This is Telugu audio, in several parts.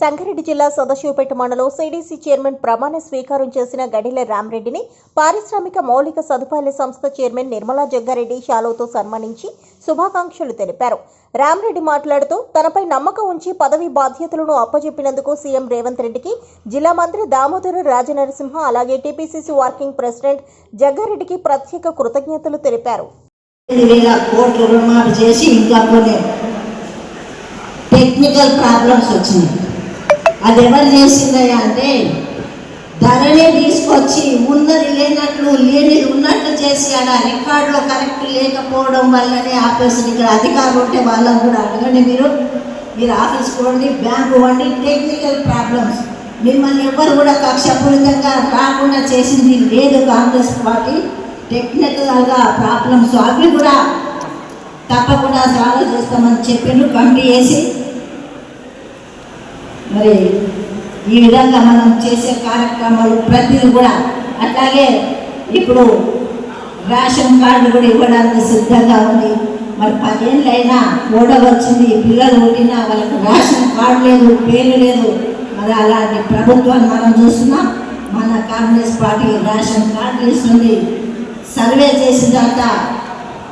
సంగారెడ్డి జిల్లా సదాశివపేట మండలం సిడిసి చైర్మన్ ప్రమాణ స్వీకారం చేసిన గడిల రామరెడ్డిని పారిశ్రామిక మౌలిక సదుపాయాల సంస్థ చైర్మన్ నిర్మలా జగ్గారెడ్డి షాలోతో సన్మానించి శుభాకాంక్షలు తెలిపారు. రామరెడ్డి మాట్లాడుతూ తనపై నమ్మకం ఉంచి పదవి బాధ్యతలను అప్పజెప్పినందుకు సీఎం రేవంత్ రెడ్డికి జిల్లా మంత్రి దామోదర రాజనరసింహ అలాగే టీపీసీసీ వర్కింగ్ ప్రెసిడెంట్ జగ్గారెడ్డికి ప్రత్యేక కృతజ్ఞతలు తెలిపారు. టెక్నికల్ ప్రాబ్లమ్స్ వచ్చినాయి. అది ఎవరు చేసిందయ్యా అంటే ధరనే తీసుకొచ్చి ఉన్నది లేనట్లు లేని ఉన్నట్లు చేసి ఆడ రికార్డులో కరెక్ట్ లేకపోవడం వల్లనే ఆపేసింది ఇక్కడ అధికారులు ఉంటే వాళ్ళని కూడా అడగండి మీరు. మీరు ఆఫీస్ పోండి బ్యాంకు పోండి టెక్నికల్ ప్రాబ్లమ్స్. మిమ్మల్ని ఎవరు కూడా కక్షపూరితంగా రాకుండా చేసింది లేదు కాంగ్రెస్ పార్టీ. టెక్నికల్గా ప్రాబ్లమ్స్ అవి కూడా తప్పకుండా సాల్వ్ చేస్తామని చెప్పిండ్రు కమిటీ వేసి. మరి ఈ విధంగా మనం చేసే కార్యక్రమాలు ప్రతిదీ కూడా అట్లాగే ఇప్పుడు రేషన్ కార్డు కూడా ఇవ్వడానికి సిద్ధంగా ఉంది. మరి పదేళ్ళైనా ఓడ వచ్చింది పిల్లలు పుట్టినా వాళ్ళకి రేషన్ కార్డు లేదు పేరు లేదు. మరి అలాంటి ప్రభుత్వాన్ని మనం చూస్తున్నాం మన కాంగ్రెస్ పార్టీ రేషన్ కార్డు ఇస్తుంది. సర్వే చేసిన తర్వాత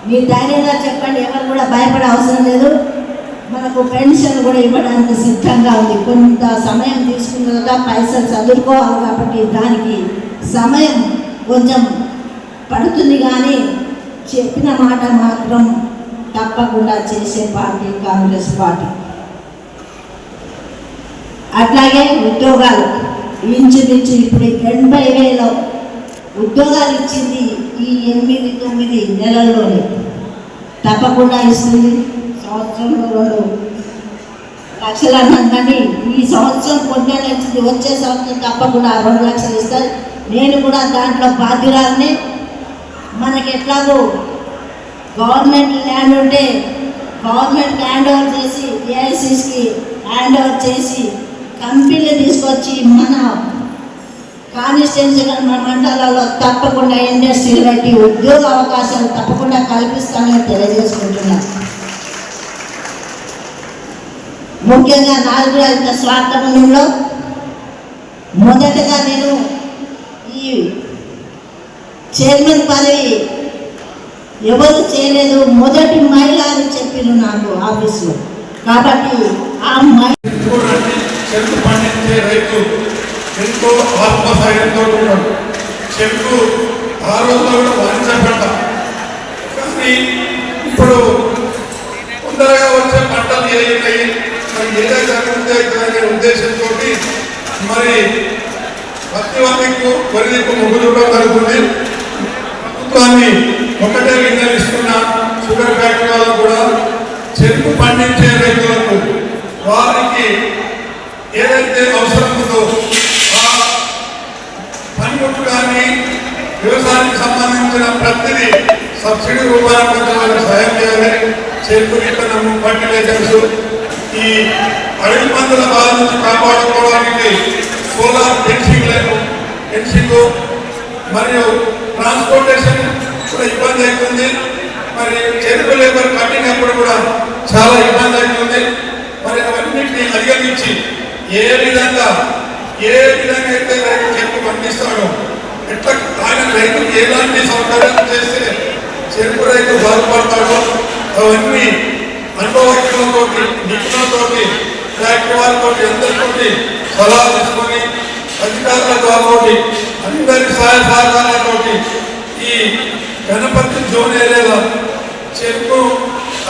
మీ ధైర్యంగా చెప్పండి ఎవరు కూడా భయపడే అవసరం లేదు. మనకు పెన్షన్ కూడా ఇవ్వడానికి సిద్ధంగా ఉంది. కొంత సమయం తీసుకున్న తర్వాత పైసలు చదువుకోవాలి కాబట్టి దానికి సమయం కొంచెం పడుతుంది కానీ చెప్పిన మాట మాత్రం తప్పకుండా చేసే పార్టీ కాంగ్రెస్ పార్టీ. అట్లాగే ఉద్యోగాలు. ఇంచుమించు ఇప్పుడు ఎనభై వేల ఉద్యోగాలు ఇచ్చింది ఈ ఎనిమిది తొమ్మిది నెలల్లోనే. తప్పకుండా ఇస్తుంది. సంవత్సరంలో రెండు లక్షలు అన్నాం కానీ ఈ సంవత్సరం కొన్ని లక్షలు వచ్చే సంవత్సరం తప్పకుండా రెండు లక్షలు ఇస్తారు. నేను కూడా దాంట్లో బాధ్యురాలని. మనకి ఎట్లాగో గవర్నమెంట్ ల్యాండ్ ఉంటే గవర్నమెంట్ హ్యాండ్ ఓవర్ చేసి ఏఐసిస్కి హ్యాండ్ ఓవర్ చేసి కంపెనీలు తీసుకొచ్చి మన కాన్స్టిట్యున్సీ మన మండలాల్లో తప్పకుండా ఇండస్ట్రీ పెట్టి ఉద్యోగ అవకాశాలు తప్పకుండా కల్పిస్తానని తెలియజేసుకుంటున్నాను. ముఖ్యంగా నాలుగు రాజుల స్వార్థంలో మొదటగా నేను ఈ చైర్మన్ పదవి ఎవరు చేయలేదు. మొదటి మహిళ అని చెప్పిన నాకు ఆఫీసులో. కాబట్టి ఆ మహిళ చెరుకు పండించే రైతు ఎంతో ఆత్మస్థైర్యంతో ఉన్నాడు. చెరుకు ఆ రోజుల్లో కూడా వాణిజ్యపడ్డ కానీ ఇప్పుడు తొందరగా వచ్చే పంటలు ఏదైనాయి మరి ఉద్దేశంతో మరి ప్రతి వారికి పరిధికు మొగ్గు చూడడం జరుగుతుంది. ప్రభుత్వాన్ని ఒకటే విన్నవిస్తున్న షుగర్ ఫ్యాక్టరీ వాళ్ళు కూడా చెరుకు పండించే రైతులకు వారికి ఏదైతే అవసరం ఉందో ఆ పనిముట్లు కానీ వ్యవసాయానికి సంబంధించిన ప్రతిదీ సబ్సిడీ రూపాయలు వాళ్ళకి సహాయం చేయాలి. చెరుకు విత్తనము ఫర్టిలైజర్స్ ఈ అడవి మందుల బాధ నుంచి కాపాడుకోవడానికి సోలార్ ఫెన్సింగ్ లైన్ ఫెన్సింగ్ మరియు ట్రాన్స్పోర్టేషన్ కూడా ఇబ్బంది అవుతుంది. మరి చెరుకు లేబర్ కట్టింగ్ అప్పుడు కూడా చాలా ఇబ్బంది అవుతుంది. మరి అవన్నింటినీ అధిగమించి ఏ విధంగా ఏ విధంగా అయితే రైతు చెరుకు పండిస్తాడో ఎట్లా ఆయన రైతుకు ఎలాంటి సౌకర్యాలు చేస్తే చెరుకు రైతు బాగుపడతాడో అవన్నీ అనుభవజ్ఞులతోటి నిపుణులతోటి ఫ్యాక్టరీ వాళ్ళతోటి అందరితోటి సలహా తీసుకొని అధికారుల ద్వారా అందరి సహాయ సహకారాలతోటి ఈ గణపతి జోన్ ఏరియాలో చెరుకు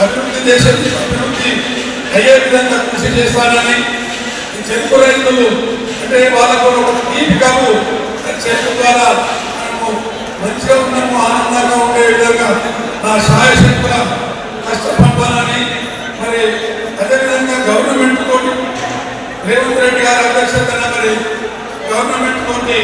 అభివృద్ధి దేశం అభివృద్ధి అయ్యే విధంగా కృషి చేస్తానని ఈ చెరుకు రైతులు అంటే వాళ్ళకు ఒక తీపి కబు. చెరుకు ద్వారా మనము మంచిగా ఉన్నాము ఆనందంగా ఉండే విధంగా నా సహాయ శక్తుల రేవంత్ రెడ్డి గారి అధ్యక్షతన మరి గవర్నమెంట్ తోటి